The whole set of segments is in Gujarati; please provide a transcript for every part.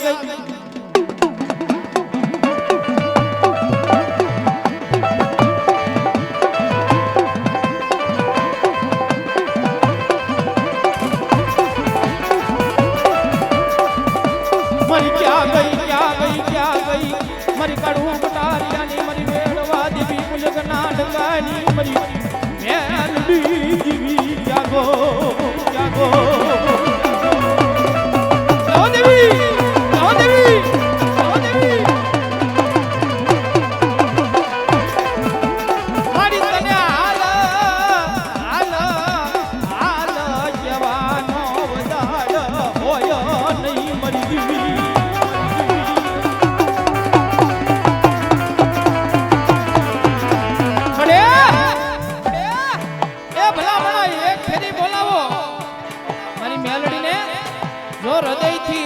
ક્યાં ગઈ. મારી ક્યાં ગઈ ક્યાં ગઈ ક્યાં ગઈ. મારી કાઢું કટારિયાની મારી મેળવા દેવી પુલક નાટકાની. મારી મેલડી જીવી જાગો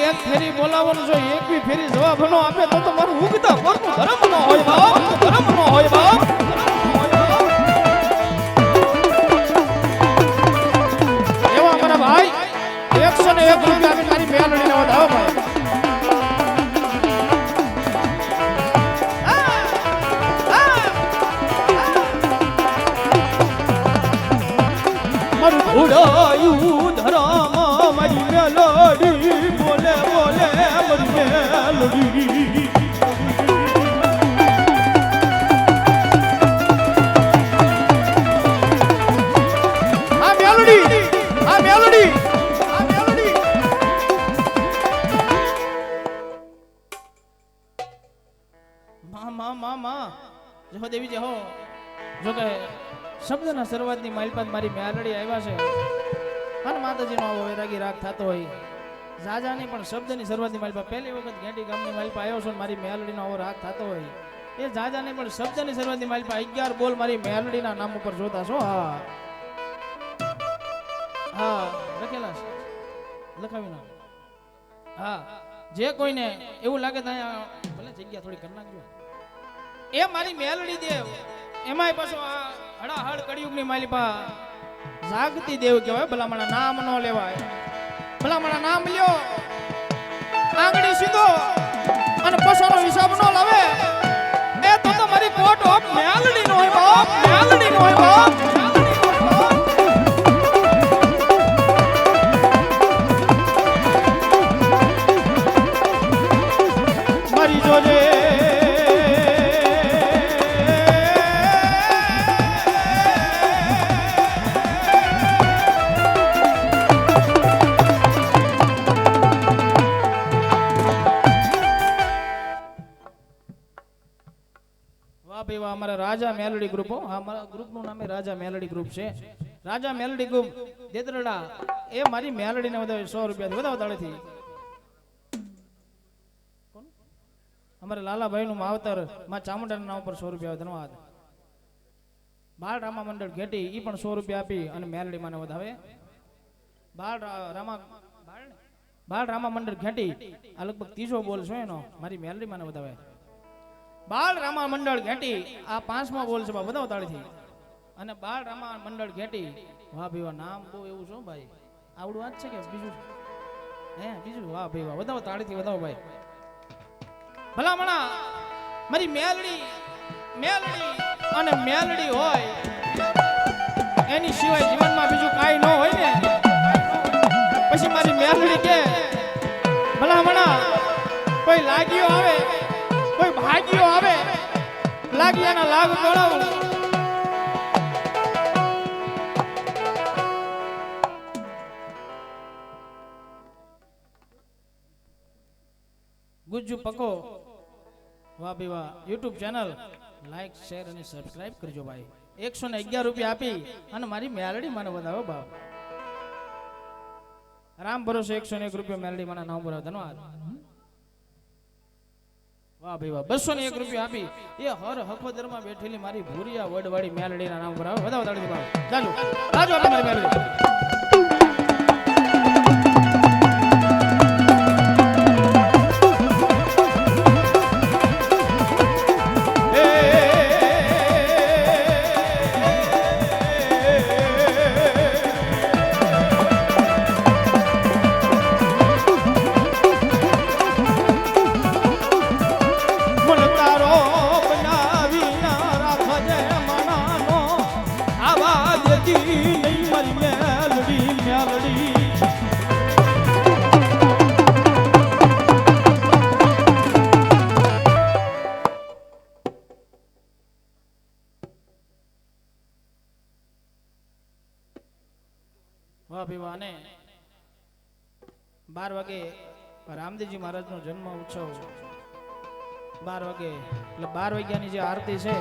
એક ફેરી બોલાવવાનું જો એક બી ફેરી જવાબ નો આપે તો તમારું ઉગતા પરનું ધર્મ નો હોય બાપ ધર્મ નો હોય બાપ. એવા મારા ભાઈ એકસો ને એક રૂપિયા તારી મારી મેલડીને વધાવો ભાઈ. મારું શબ્દના શરૂઆતની માલપાત મારી મેલડી આવ્યા છે. અને માતાજીનો આવો વૈરાગી રાગ થતો હોય. જાજાની પણ શબ્દની શરૂઆતની માલપા પહેલી વખત ઘેટી ગામની માલપા આવ્યો છો મારી મેલડીનો આવો રાગ થતો હોય. એ જાજાની પણ શબ્દની શરૂઆતની માલપા અગિયાર બોલ મારી મેલડીના નામ ઉપર જોતા છો? હા. હા, લખેલા છે. લખાવી ના હા. જે કોઈને એવું લાગે તો અહીંયા ભલે જગ્યા થોડી કરી નાખજો. એ મારી મેલડી દેવ. એમાંય પાછો આ હડાહડ કળિયુગની માલિપા જાગતી દેવ કહેવાય. ભલામણા નામ ન લેવાય. ભલામણા નામ સીધો અને પછાનો હિસાબ ન વાહ અમારા રાજા મેલડી ગ્રુપ અમારા ગ્રુપનું નામે રાજા મેલડી ગ્રુપ છે. રાજા મેલડી ગ્રુપ દેદરડા, એ મારી મેલડીને વધારે સો રૂપિયા વધારે વધારેથી. અમારા લાલાભાઈ નું માવતર, માં ચામુંડાના નામ પર સો રૂપિયા ધન્યવાદ. બાળ રામા મંડળ ઘેટી એ પણ સો રૂપિયા આપી અને મેલડી માને વધાવે બાળ રામા બાળ? રામા મંડળ ઘેટી, આ લગભગ ત્રીજો બોલ છે એનો, મારી મેલડી માને વધાવે બાળ રામા મંડળ ઘેટી આ પાંચમો બોલ છે બધા તાળીથી અને બાળ રામા મંડળ ઘેટી, વાહ ભાઈ નામ બહુ એવું શું ભાઈ. આવડું વાત છે કે બીજું હે, બીજું? વાહ ભાઈ વાહ, વધાવો તાળીથી વધાવો ભાઈ. ભલામણા, મારી મેલડી મેલડી અને મેલડી હોય, એની સિવાય જીવનમાં બીજું કાંઈ ન હોય ને. પછી મારી મેલડી કે, ભલામણા, કોઈ લાગ્યો આવે? લાગ્યાના લાભ ગણાવું ગુજ્જુ પકો. વાહ ભાઈ વાહ. યુટ્યુબ ચેનલ લાઈક શેર અને સબસ્ક્રાઇબ કરજો ભાઈ. એકસો ને અગિયાર રૂપિયા આપી અને મારી મેલડી મને વધાવો ભાવ. રામ ભરોસે, એકસો ને એક રૂપિયા મેલડી મને નામ બોલાવ ધન્યવાદ. વાહ ભાઈ વાહ, બસો ને એક રૂપિયા આપી. એ હર હફદરમાં બેઠેલી મારી ભૂરિયા વડવાળી મેલડી ના નામ પર આવે, વધાવો વધારે જાજો જાજો મારી મેલડી. વાહ બાર વાગે રામદેવજી મહારાજનો જન્મ ઉત્સવ. બાર વાગે, એટલે બાર વાગ્યાની જે આરતી છે